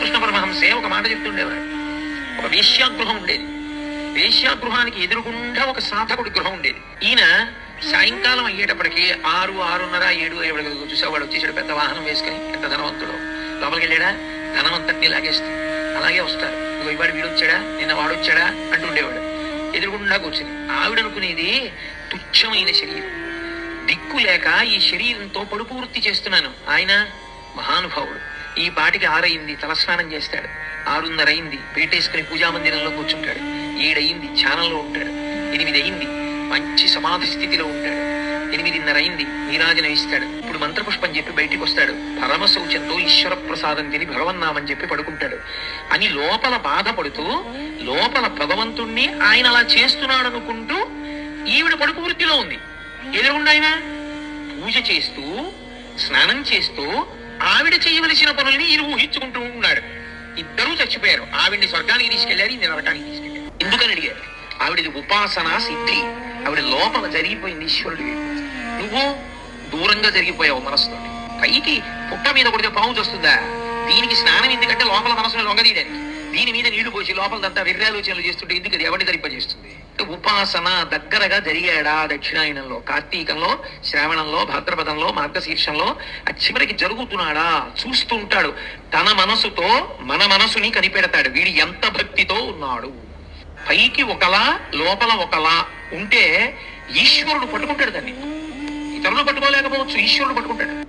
రామకృష్ణ పరమహంసే ఒక మాట చెప్తుండేవాడు. ఒక వేశ్యాగృహం ఉండేది. వేశ్యాగృహానికి ఎదురుగుండా ఒక సాధకుడి గృహం ఉండేది. ఈయన సాయంకాలం అయ్యేటప్పటికి ఆరు ఆరున్నర ఏడు ఏడు చూసేవాడు వచ్చేసాడు పెద్ద వాహనం వేసుకుని ఎంత ధనవంతుడు. లోపలికి వెళ్ళాడా? ధనం అంతటినీ లాగేస్తుంది అలాగే వస్తారు ఇగో ఇవాడు వీడు వచ్చాడా నిన్న వాడు వచ్చాడా అంటుండేవాడు. ఎదురుగుండా కూర్చుని. ఆవిడ అనుకునేది తుచ్చమైన శరీరం. దిక్కు లేక ఈ శరీరంతో పడుపూర్తి చేస్తున్నాను. ఆయన మహానుభావుడు. ఈ పాటికి ఆరయింది తలస్నానం చేస్తాడు. ఆరున్నర అయింది పేటేసుకుని పూజా మందిరంలో కూర్చుంటాడు. ఏడయింది ఛానల్లో ఉంటాడు. ఎనిమిది అయింది మంచి సమాధి స్థితిలో ఉంటాడు. ఎనిమిదిన్నర అయింది నీరాజనం ఇస్తాడు. ఇప్పుడు మంత్రపుష్పం చెప్పి బయటికి వస్తాడు పరమ శౌచంతో ఈశ్వర ప్రసాదం తిని భగవన్నామని చెప్పి పడుకుంటాడు. అని లోపల బాధపడుతూ లోపల భగవంతుణ్ణి ఆయన అలా చేస్తున్నాడు అనుకుంటూ ఈవిడ పడుకు వృత్తిలో ఉంది. ఎదురుగుండా ఆయన? పూజ చేస్తూ స్నానం చేస్తూ ఆవిడ చేయవలసిన పనుల్ని ఈయన ఊహించుకుంటూ ఉన్నాడు. ఇద్దరూ చచ్చిపోయారు. ఆవిడ్ని స్వర్గానికి తీసుకెళ్ళారు ఈయన నరకానికి తీసుకెళ్ళారు. ఎందుకని అడిగారు? ఆవిడది ఉపాసన సిద్ధి ఆవిడ లోపల జరిగిపోయింది ఈశ్వరుడు నువ్వు దూరంగా జరిగిపోయావు మనసుతో పైకి పుట్ట మీద కొడితే పాము వస్తుందా దీనికి స్నానం ఎందుకంటే లోపల మనసులో లొంగదీయడానికి. దీని మీద నీళ్ళు పోసి లోపలదంతా విర్రాలోచనలు చేస్తుంటే ఎందుకు అది ఎవరిని ధరింపజేస్తుంది ఉపాసన దగ్గరగా జరిగాడా దక్షిణాయనంలో కార్తీకంలో శ్రావణంలో భాద్రపదంలో మార్గశీర్షంలో? ఆ చివరికి జరుగుతున్నాడా? చూస్తుంటాడు. తన మనసుతో మన మనసుని కనిపెడతాడు. వీడు ఎంత భక్తితో ఉన్నాడు? పైకి ఒకలా లోపల ఒకలా ఉంటే ఈశ్వరుడు పట్టుకుంటాడు దాన్ని. ఇతరులు పట్టుకోలేకపోవచ్చు ఈశ్వరుడు పట్టుకుంటాడు.